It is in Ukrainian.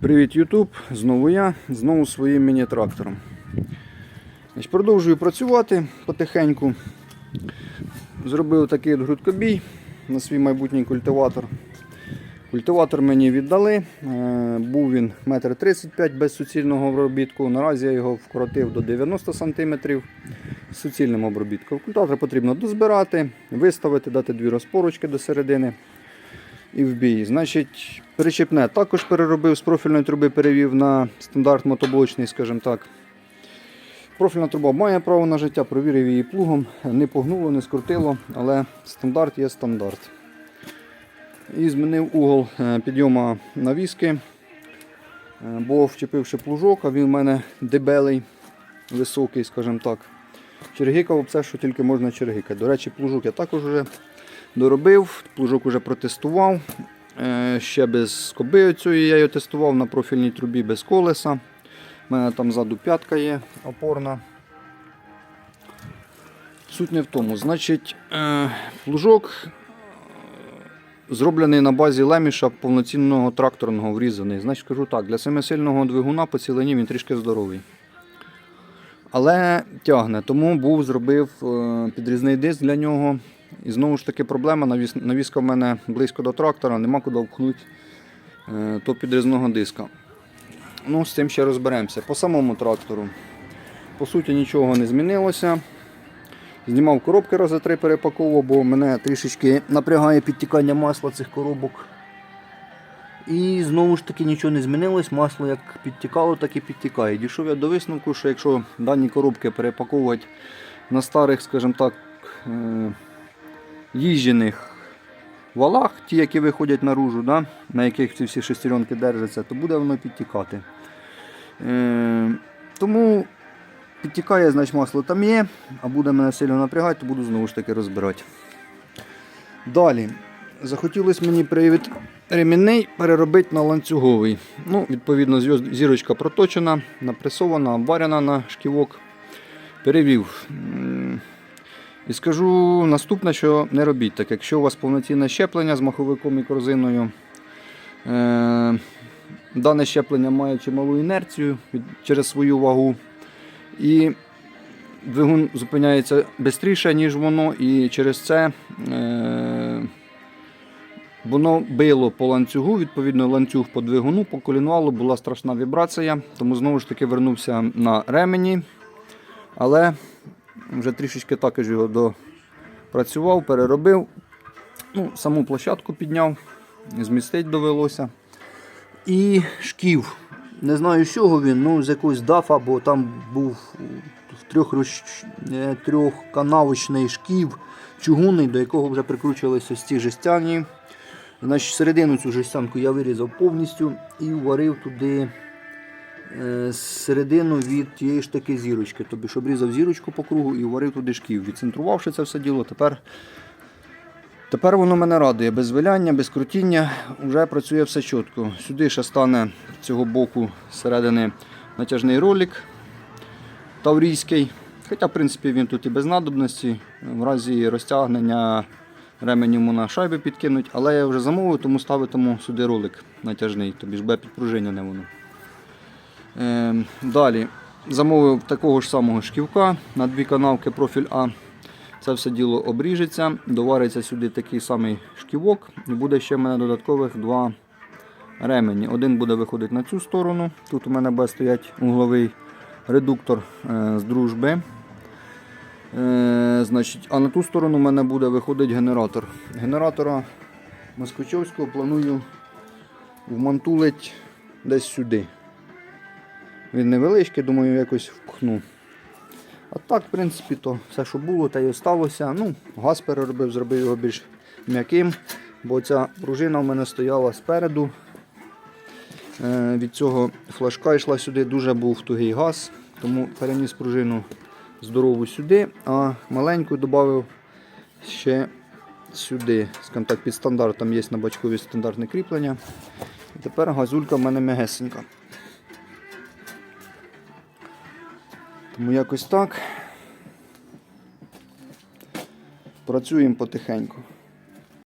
Привіт, YouTube! Знову я, знову своїм міні-трактором. Продовжую працювати потихеньку. Зробив такий от грудкобій на свій майбутній культиватор. Культиватор мені віддали. Е, Був він 1,35 м без суцільного обробітку. Наразі я його вкоротив до 90 см з суцільним обробітком. Культиватор потрібно дозбирати, виставити, дати дві розпорочки до середини і в бій. Значить, перечіпне також переробив з профільної труби, перевів на стандарт мотоблочний, скажімо так. Профільна труба має право на життя, провірив її плугом, не погнуло, не скрутило, але стандарт є стандарт. І змінив угол е, підйому навіски, е, бо вчепивши плужок, а він у мене дебелий, високий, скажімо так. Чергикав все, що тільки можна чергикати. До речі, плужок я також вже доробив, плужок вже протестував. Е, Ще без скоби цієї я його тестував на профільній трубі без колеса. У мене там ззаду п'ятка є опорна. Суть не в тому. Значить, е, плужок е, зроблений на базі леміша повноцінного тракторного врізаний. Значить, кажу так, для семисильного двигуна по цілині він трішки здоровий. Але тягне, тому був зробив підрізний диск для нього. І знову ж таки проблема, навіс- навіска в мене близько до трактора, нема куди впхнути е, то підрізного диска. Ну, з цим ще розберемося. По самому трактору. По суті, нічого не змінилося. Знімав коробки рази три перепаковував, бо мене трішечки напрягає підтікання масла цих коробок. І знову ж таки нічого не змінилось. Масло як підтікало, так і підтікає. Дійшов я до висновку, що якщо дані коробки перепаковувати на старих, скажімо так, е, їжджених валах, ті, які виходять наружу, да, на яких ці всі шестеренки держаться, то буде воно підтікати. Е, тому підтікає, значить масло там є, а буде мене сильно напрягати, то буду знову ж таки розбирати. Далі. Захотілося мені привід ремінний переробити на ланцюговий. Ну, Відповідно, зірочка проточена, напресована, обварена на шківок. Перевів. І скажу наступне, що не робіть так. Якщо у вас повноцінне щеплення з маховиком і корзиною, е, дане щеплення має чималу інерцію через свою вагу. І двигун зупиняється швидше, ніж воно, і через це е, воно било по ланцюгу, відповідно, ланцюг по двигуну, по колінвалу була страшна вібрація, тому знову ж таки вернувся на ремені. Але вже трішечки також його допрацював, переробив. Ну, саму площадку підняв, змістити довелося. І шків. Не знаю, з чого він, ну з якогось дафа, бо там був трьохрощ- е, трьохканавочний шків чугунний, до якого вже прикручувалися ці жестяні. Значить, середину цю жестянку я вирізав повністю і варив туди середину від тієї ж таки зірочки. Тобто, щоб різав зірочку по кругу і варив туди шків. Відцентрувавши це все діло, тепер, тепер воно мене радує. Без виляння, без крутіння, вже працює все чітко. Сюди ще стане з цього боку зсередини натяжний ролик таврійський. Хоча, в принципі, він тут і без надобності. В разі розтягнення ременів на шайби підкинуть, але я вже замовив, тому ставитиму сюди ролик натяжний, тобі ж буде підпружинене воно. Е, далі замовив такого ж самого шківка на дві канавки профіль А. Це все діло обріжеться, довариться сюди такий самий шківок і буде ще в мене додаткових два ремені. Один буде виходити на цю сторону. Тут у мене буде стоять угловий редуктор е, з дружби. Е, значить, а на ту сторону в мене буде виходить генератор. Генератора Москвичовського планую вмантулить десь сюди. Він невеличкий, думаю, якось впхну. А так, в принципі, то все, що було, те й осталося. Ну, газ переробив, зробив його більш м'яким, бо ця пружина в мене стояла спереду. Е, від цього флажка йшла сюди, дуже був тугий газ, тому переніс пружину здорову сюди, а маленьку додав ще сюди. Скажімо так, під стандартом є на бачкові стандартне кріплення. І тепер газулька в мене м'ягесенька. Тому якось так. Працюємо потихеньку.